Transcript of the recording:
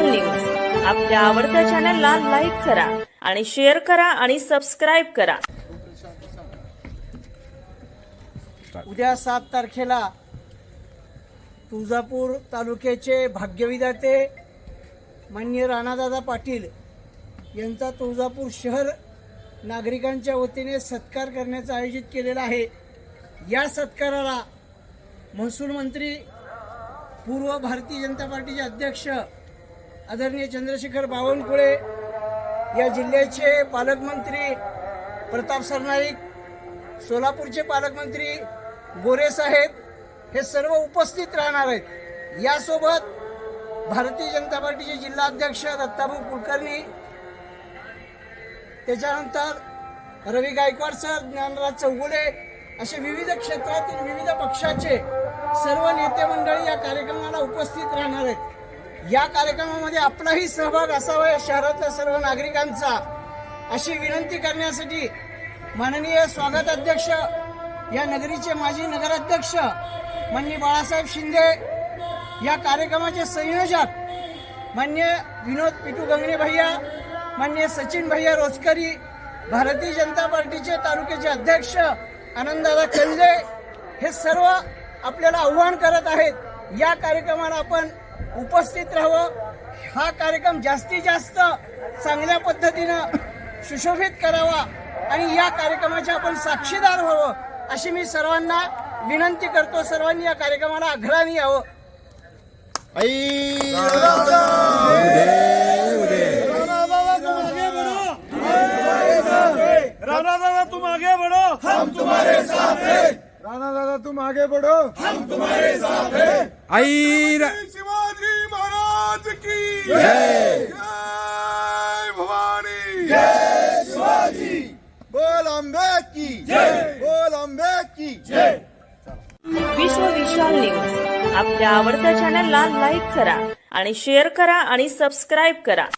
विशाल news आपल्या आवडत्या चॅनलला लाईक करा आणि शेअर करा आणि सबस्क्राईब करा. उद्या सात तारखेला तुळजापूर तालुक्याचे भाग्यविधाते मान्य राणादादा पाटील यांचा तुळजापूर शहर नागरिकांच्या वतीने सत्कार करण्याचं आयोजित केलेला आहे. या सत्काराला महसूल मंत्री पूर्व भारतीय जनता पार्टीचे अध्यक्ष आदरणीय चंद्रशेखर बावनकुळे या जिल्ह्याचे पालकमंत्री प्रताप सरनाईक सोलापूरचे पालकमंत्री गोरे साहेब हे सर्व उपस्थित राहणार आहेत. यासोबत भारतीय जनता पार्टीचे जिल्हाध्यक्ष दत्ताभाऊ कुलकर्णी त्याच्यानंतर रवी गायकवाड सर ज्ञानराज चौगुले असे विविध क्षेत्रातील विविध पक्षाचे सर्व नेते मंडळी या कार्यक्रमाला उपस्थित राहणार आहेत. या कार्यक्रमामध्ये आपलाही सहभाग असावा या शहरातल्या सर्व नागरिकांचा. अशी विनंती करण्यासाठी माननीय स्वागत अध्यक्ष या नगरीचे माजी नगराध्यक्ष माननीय बाळासाहेब शिंदे या कार्यक्रमाचे संयोजक मान्य विनोद पिटू गंगणे भैया मान्य सचिन भैया रोजकरी भारतीय जनता पार्टीचे तालुक्याचे अध्यक्ष आनंददादा कंदे हे सर्व आपल्याला आव्हान करत आहेत. या कार्यक्रमाला आपण उपस्थित राहावं. हा कार्यक्रम जास्तीत जास्त चांगल्या पद्धतीनं सुशोभित करावा आणि या कार्यक्रमाचे आपण साक्षीदार व्हावं अशी मी सर्वांना विनंती करतो. सर्वांनी या कार्यक्रमाला अग्रणी यावं. राणा दादा तुम आगे बढ़ो. हम तुम्हारे साथ हैं। राणा दादा तुम आगे बढ़ो. हम तुम्हारे साथ हैं। आई! महाराज की। जय। जय भवानी। जय शिवाजी। बोल की। जय। बोल अम्बे की। जय। विश्व विशाल न्यूज. आपल्या आवडत्या चॅनलला लाईक करा आणि शेअर करा आणि सबस्क्राईब करा.